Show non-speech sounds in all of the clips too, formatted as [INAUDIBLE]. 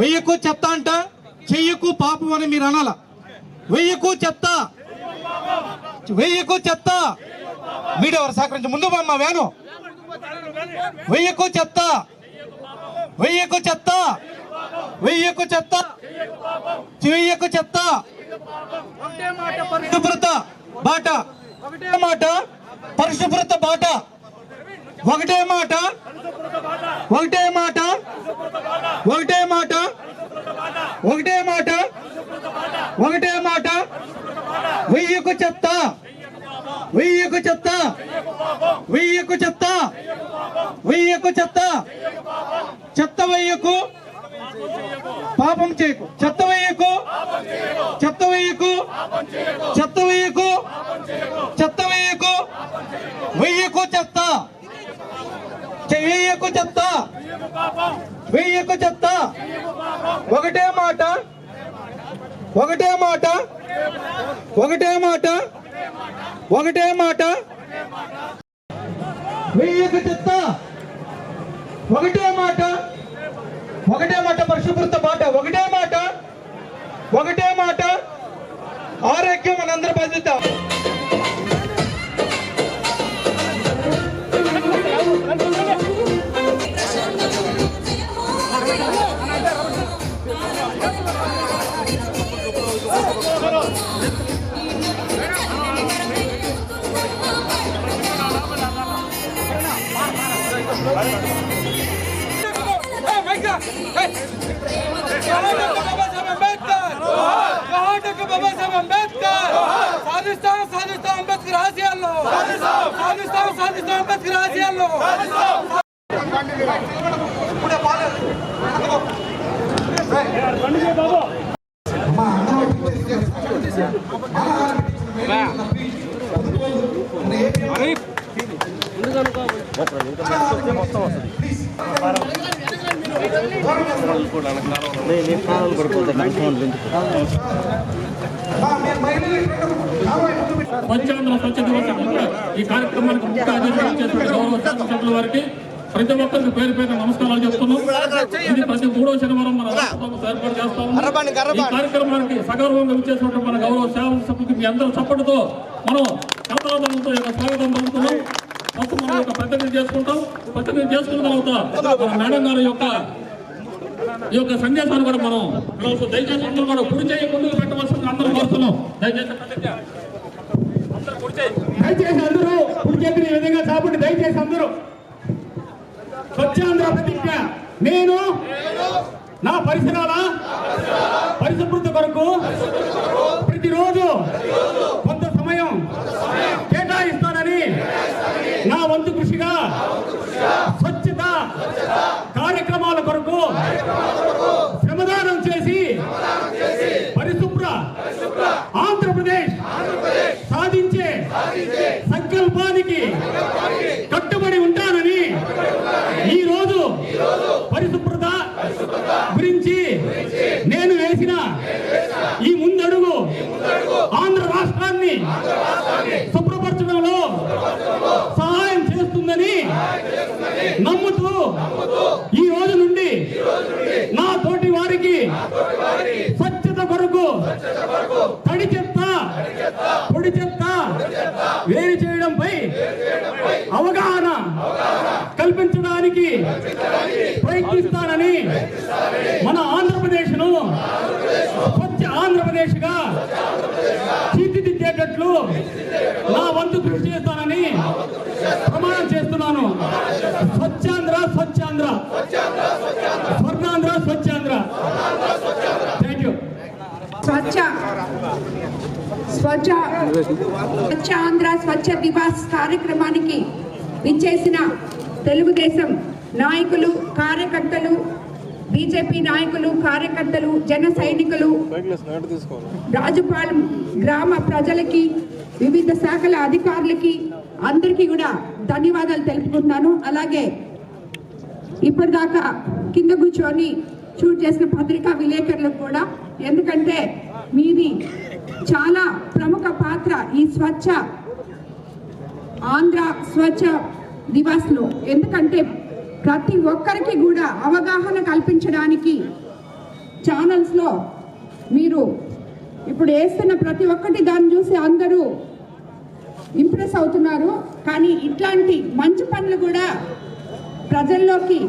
వెయ్యకు చెత్త అంట చెయ్యకు పాపం అని మీరు అనాల. వెయ్యకు చెత్త వెయ్యకు చెత్త మీడియా వారు సహకరించి ముందు మా వేను వెయ్యకు చెత్త వెయ్యకు చెత్త వెయ్యకు చెత్త వెయ్యకు చెత్త పరిశుభ్రత బాట. ఒకటే మాట. పరిశుభ్రత బాట. ఒకటే మాట. ఒకటే మాట. ఒకటే మాట. ఒకటే మాట. ఒకటే మాట. వెయ్యకు చెత్త. వెయ్యకు చెత్త. వెయ్యకు చెత్త. వెయ్యకు చెత్త. చెత్త వెయ్యకు. పాపం చేయకు. చెత్త వెయ్యకు. చెత్త వెయ్యకు. చెత్త వెయ్యకు. చెత్త వెయ్యకు. వెయ్యకు చెత్త చె- వెయ్యకు చెత్త వెయ్యకు చెత్త ఒకటే మాట. ఒకటే మాట. ఒకటే మాట. ఒకటే మాట. వెయ్యకు చెత్త ఒకటే మాట. ఒకటే మాట పరిశుభ్రత మాట. ఒకటే మాట. ఒకటే మాట. ఆరోగ్యం మనందరి బాధ్యత. సాధిస్తాం సాధిస్తాం పంచాంగ స్వచ్ఛ దివసం ఈ కార్యక్రమానికి ముఖ్య అతిథిగా చేసిన గౌరవ శాసనసభ్యుల వారికి ప్రతి ఒక్కరికి పేరు పేరు నమస్కారాలు చెప్తున్నాం. ఇది ప్రతి మూడో శనివారం మన ఏర్పాటు చేస్తా ఈ కార్యక్రమానికి సగౌరవంగా విచ్చేసినటువంటి మన గౌరవ శాసనసభ్యులకి మీ అందరూ చప్పటితో మనం కథలతో యొక్క స్వాగతం పలుకుతున్నాం. ఫస్ట్ మనం యొక్క ప్రతినిధి చేసుకుంటాం. ప్రతినిధి చేసుకున్న తర్వాత మన మేడం గారి యొక్క ఈ యొక్క సందేశాన్ని కూడా మనం. దయచేసి అందరూ కూడా కుడి చేయి ముందుకు పెట్టవలసింది అందరూ కోరుతున్నాం. దయచేసి దయచేసి అందరూ కుడి చేతిని ఈ విధంగా చాపండి. దయచేసి అందరూ స్వచ్ఛాంధ్ర ప్రతిజ్ఞ. నేను నా పరిసరాల పరిశుభ్రత కొరకు ప్రతిరోజు కొంత సమయం కేటాయిస్తానని నా వంతు కృషిగా స్వచ్ఛత కార్యక్రమాల కొరకు శ్రమదానం చేసి పరిశుభ్ర ఆంధ్రప్రదేశ్ సాధించే సంకల్పానికి కట్టుబడి ఉంటానని ఈ రోజు పరిశుభ్రత గురించి నేను వేసిన ఈ ముందడుగు ఆంధ్ర రాష్ట్రాన్ని శుభ్రపరచడంలో సహాయం చేస్తుందని నమ్ముతూ ఈ రోజు నుండి నా తోటి వారికి స్వచ్ఛత కొరకు తడి చెత్త పొడి చెత్త వేరు చేయడంపై అవగాహన కల్పించడానికి ప్రయత్నిస్తానని మన ఆంధ్రప్రదేశ్ను స్వచ్ఛ ఆంధ్రప్రదేశ్గా తీర్చిదిద్దేటట్లు నా వంతు కృషి చేస్తానని ప్రమాణం చేస్తున్నాను. స్వచ్ఛాంధ్ర స్వచ్ఛాంధ్ర స్వర్ణాంధ్ర స్వచ్ఛాంధ్ర థ్యాంక్ యూ స్వచ్ఛ స్వచ్ఛ స్వచ్ఛ ఆంధ్ర స్వచ్ఛ దివాస్ కార్యక్రమానికి విచ్చేసిన తెలుగుదేశం నాయకులు కార్యకర్తలు బీజేపీ నాయకులు కార్యకర్తలు జన సైనికులు రాజుపాలెం గ్రామ ప్రజలకి వివిధ శాఖల అధికారులకి అందరికీ కూడా ధన్యవాదాలు తెలుపుకుంటున్నాను. అలాగే ఇప్పటిదాకా కింద కూర్చొని షూట్ చేసిన పత్రికా విలేకరులకు కూడా ఎందుకంటే మీది చాలా ప్రముఖ పాత్ర ఈ స్వచ్ఛ ఆంధ్ర స్వచ్ఛ దివాస్లో ఎందుకంటే ప్రతి ఒక్కరికి కూడా అవగాహన కల్పించడానికి ఛానల్స్లో మీరు ఇప్పుడు వేస్తున్న ప్రతి ఒక్కటి దాన్ని చూసి అందరూ ఇంప్రెస్ అవుతున్నారు. కానీ ఇట్లాంటి మంచి పనులు కూడా ప్రజల్లోకి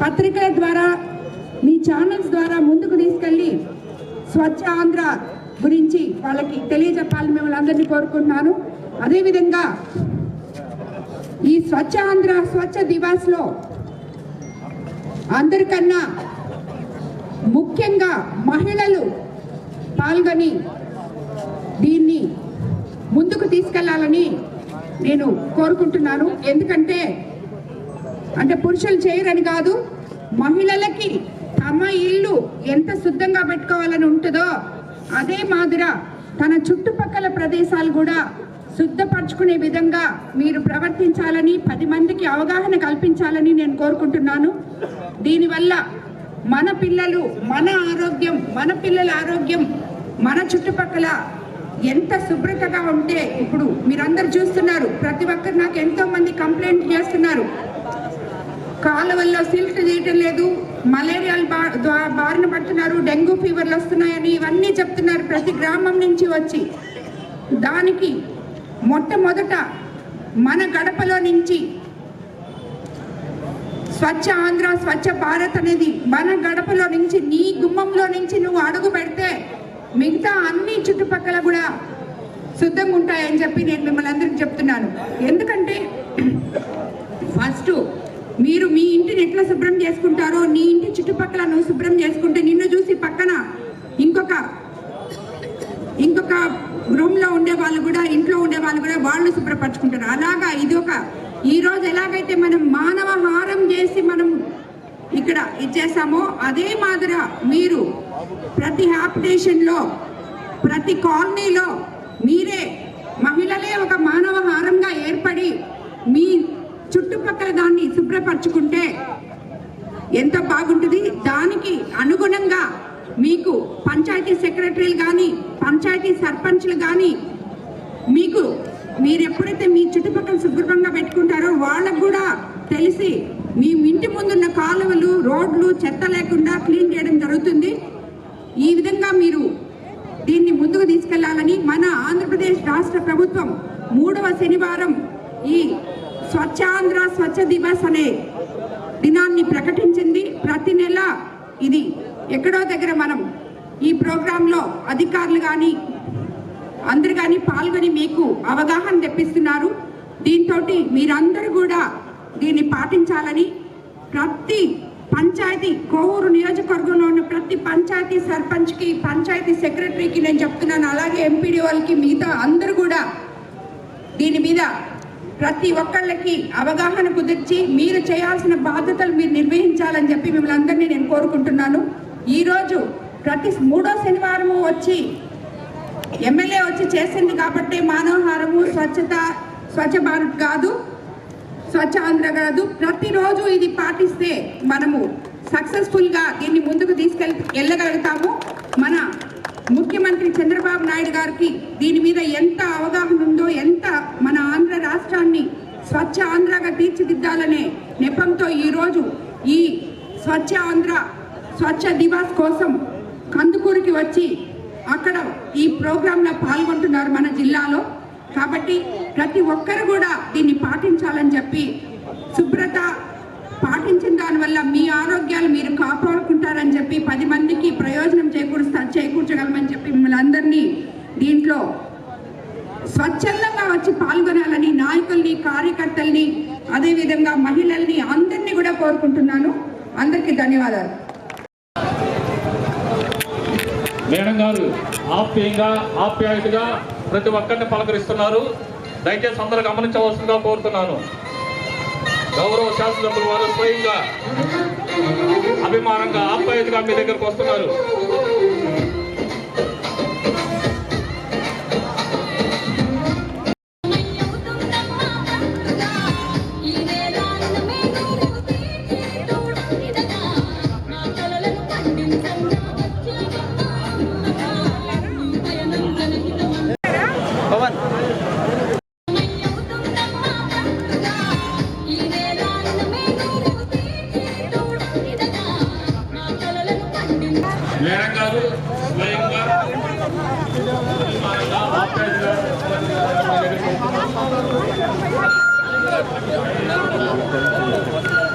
పత్రికల ద్వారా మీ ఛానల్స్ ద్వారా ముందుకు తీసుకెళ్ళి స్వచ్ఛ ఆంధ్ర గురించి వాళ్ళకి తెలియజెప్పాలని మిమ్మల్ని అందరినీ కోరుకుంటున్నాను. అదేవిధంగా ఈ స్వచ్ఛ ఆంధ్ర స్వచ్ఛ దివాస్లో అందరికన్నా ముఖ్యంగా మహిళలు పాల్గొని దీన్ని ముందుకు తీసుకెళ్ళాలని నేను కోరుకుంటున్నాను. ఎందుకంటే అంటే పురుషులు చేయరని కాదు మహిళలకి తమ ఇల్లు ఎంత శుద్ధంగా పెట్టుకోవాలని ఉంటుందో అదే మాదిర తన చుట్టుపక్కల ప్రదేశాలు కూడా శుద్ధపరచుకునే విధంగా మీరు ప్రవర్తించాలని పది మందికి అవగాహన కల్పించాలని నేను కోరుకుంటున్నాను. దీనివల్ల మన పిల్లలు మన ఆరోగ్యం మన పిల్లల ఆరోగ్యం మన చుట్టుపక్కల ఎంత శుభ్రతగా ఉంటే ఇప్పుడు మీరందరూ చూస్తున్నారు. ప్రతి ఒక్కరు నాకు ఎంతో మంది కంప్లైంట్ చేస్తున్నారు. కాలువల్లో సిల్ట్ తీయటం లేదు మలేరియాలు బా బారిన పడుతున్నారు డెంగ్యూ ఫీవర్లు వస్తున్నాయని ఇవన్నీ చెప్తున్నారు ప్రతి గ్రామం నుంచి వచ్చి. దానికి మొట్టమొదట మన గడపలో నుంచి స్వచ్ఛ ఆంధ్ర స్వచ్ఛ భారత్ అనేది మన గడపలో నుంచి నీ గుమ్మంలో నుంచి నువ్వు అడుగు పెడితే మిగతా అన్ని చుట్టుపక్కల కూడా శుద్ధంగా ఉంటాయని చెప్పి నేను మిమ్మల్ని అందరికి చెప్తున్నాను. ఎందుకంటే [CLEARS THROAT] ఫస్ట్ మీరు మీ ఇంటిని ఎట్లా శుభ్రం చేసుకుంటారో నీ ఇంటి చుట్టుపక్కల నువ్వు శుభ్రం చేసుకుంటే నిన్ను చూసి పక్కన ఇంకొక ఇంకొక రూమ్లో ఉండే వాళ్ళు కూడా ఇంట్లో ఉండే వాళ్ళు కూడా వాళ్ళు శుభ్రపరచుకుంటారు. అలాగా ఇది ఒక ఈరోజు ఎలాగైతే మనం మానవ హారం చేసి మనం ఇక్కడ ఇచ్చేసామో అదే మాదిర మీరు ప్రతి హ్యాపిటేషన్లో ప్రతి కాలనీలో మీరే మహిళలే ఒక మానవ హారంగా ఏర్పడి మీ చుట్టుపక్కల దాన్ని శుభ్రపరచుకుంటే ఎంత బాగుంటుంది? దానికి అనుగుణంగా మీకు పంచాయతీ సెక్రటరీలు కానీ పంచాయతీ సర్పంచ్లు కానీ మీకు మీరు ఎప్పుడైతే మీ చుట్టుపక్కల శుభ్రంగా పెట్టుకుంటారో వాళ్ళకు కూడా తెలిసి మీ ఇంటి ముందున్న కాలువలు రోడ్లు చెత్త లేకుండా క్లీన్ చేయడం జరుగుతుంది. ఈ విధంగా మీరు దీన్ని ముందుకు తీసుకెళ్ళాలని మన ఆంధ్రప్రదేశ్ రాష్ట్ర ప్రభుత్వం మూడవ శనివారం ఈ స్వచ్ఛాంధ్ర స్వచ్ఛ దివస్ అనే దినాన్ని ప్రకటించింది. ప్రతి నెల ఇది ఎక్కడో దగ్గర మనం ఈ ప్రోగ్రాంలో అధికారులు కానీ అందరు కానీ పాల్గొని మీకు అవగాహన తెప్పిస్తున్నారు. దీంతో మీరందరూ కూడా దీన్ని పాటించాలని ప్రతి పంచాయతీ కోవూరు నియోజకవర్గంలో ఉన్న ప్రతి పంచాయతీ సర్పంచ్కి పంచాయతీ సెక్రటరీకి నేను చెప్తున్నాను. అలాగే ఎంపీడీ వాళ్ళకి మిగతా అందరూ కూడా దీని మీద ప్రతి ఒక్కళ్ళకి అవగాహన కుదిర్చి మీరు చేయాల్సిన బాధ్యతలు మీరు నిర్వహించాలని చెప్పి మిమ్మల్ని అందరినీ నేను కోరుకుంటున్నాను. ఈరోజు ప్రతి మూడో శనివారము వచ్చి ఎమ్మెల్యే వచ్చి చేసింది కాబట్టి మానవహారము స్వచ్ఛత స్వచ్ఛ భారత్ కాదు స్వచ్ఛ ఆంధ్ర కాదు. ప్రతిరోజు ఇది పాటిస్తే మనము సక్సెస్ఫుల్గా దీన్ని ముందుకు తీసుకెళ్ వెళ్ళగలుగుతాము. మన ముఖ్యమంత్రి చంద్రబాబు నాయుడు గారికి దీని మీద ఎంత అవగాహన ఉందో ఎంత మన ఆంధ్ర రాష్ట్రాన్ని స్వచ్ఛ ఆంధ్రగా తీర్చిదిద్దాలనే నెపంతో ఈరోజు ఈ స్వచ్ఛ ఆంధ్ర స్వచ్ఛ దివాస్ కోసం కందుకూరుకి వచ్చి అక్కడ ఈ ప్రోగ్రాంలో పాల్గొంటున్నారు మన జిల్లాలో. కాబట్టి ప్రతి ఒక్కరు కూడా దీన్ని పాటించాలని చెప్పి శుభ్రత పాటించిన దానివల్ల మీ ఆరోగ్యాలు మీరు కాపాడుకుంటారని చెప్పి పది మందికి ప్రయోజనం చేకూరుస్తా చేకూర్చగలమని చెప్పి మిమ్మల్ని అందరినీ దీంట్లో స్వచ్ఛందంగా వచ్చి పాల్గొనాలని నాయకుల్ని కార్యకర్తల్ని అదేవిధంగా మహిళల్ని అందరినీ కూడా కోరుకుంటున్నాను. అందరికీ ధన్యవాదాలు. మేడం గారు ఆప్యాయంగా ఆప్యాయతగా ప్రతి ఒక్కరిని పలకరిస్తున్నారు. దయచేసి అందరూ గమనించవలసిందిగా కోరుతున్నాను. గౌరవ శాసనసభ్యులు వారు స్వయంగా అభిమానంగా ఆప్యాయతగా మీ దగ్గరకు వస్తున్నారు.